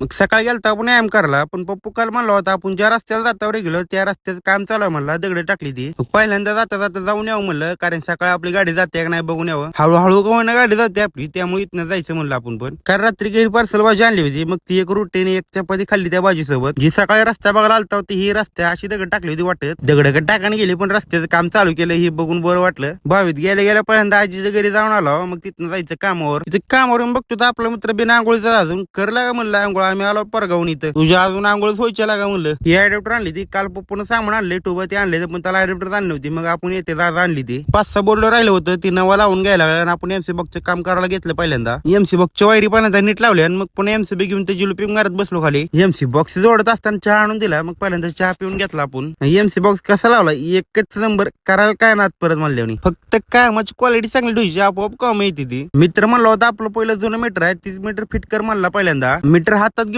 मग सकाळी गेलता आपण व्यायाम करला पण पप्पू काल म्हणला होता आपण ज्या रस्त्याला जातावर गेलो त्या रस्त्याचं काम चालू आहे म्हणला दगड टाकली ती. मग पहिल्यांदा जाता जाता जाऊन यावं म्हणलं कारण सकाळी आपली गाडी जाते का नाही बघून यावं. हळूहळू का होईना गाडी जाते आपली त्यामुळे इथनं जायचं म्हणलं आपण पण. कारण रात्री घरी पार्सल भाजी आणली होती मग ती एक रोटीने एक चपाती खाल्ली त्या भाजीसोबत. जी सकाळी रस्ता बघायला आलता होती ही रस्त्या अशी दगड टाकली होती वाटत. दगड टाकाने गेली पण रस्त्याचं काम चालू केलं हे बघून बरं वाटलं. भावीत गेल्या गेल्या पहिल्यांदा आजीच्या घरी जाऊन आलो मग तिथनं जायचं कामावर. तिथे कामावर बघतो तर आपला मित्र बिना आंघोळीचा अजून करला का म्हणलं आंघोळ आम्ही आलो परगावून इथं. तुझ्या अजून आंघोळ सोयच्या लागा म्हणलं? ही ॲडॅप्टर आणली ती. काल पप्पून सामान आणले टोबा ते आणले पण त्याला ॲडॅप्टर आणली होती मग आपण येते दादा आणली ती. पाच सहा बोर्ड राहिलं होतं ती नवा लावून घ्यायला लागला आणि आपण एमसी बॉक्सचं काम करायला घेतलं पहिल्यांदा. एमसी बॉक्सच्या वायरी पाण्याचा नीट लावले आणि मग पुन्हा एमसी बी घेऊन ते जुलपी मारत बसलो खाली. एमसी बॉक्स जोडत असताना चहा आणून दिला मग पहिल्यांदा चहा पिऊन घेतला आपण. एमसी बॉक्स कसा लावला? एकच नंबर करायला काय नात परत म्हणल्याने फक्त कामाची क्वालिटी चांगली ठेवायची आपोआप काम येते ती. मित्र म्हणला होता आपलं पहिलं जुनं मीटर आहे तीच मीटर फिट कर म्हणला पहिल्यांदा. मीटर हात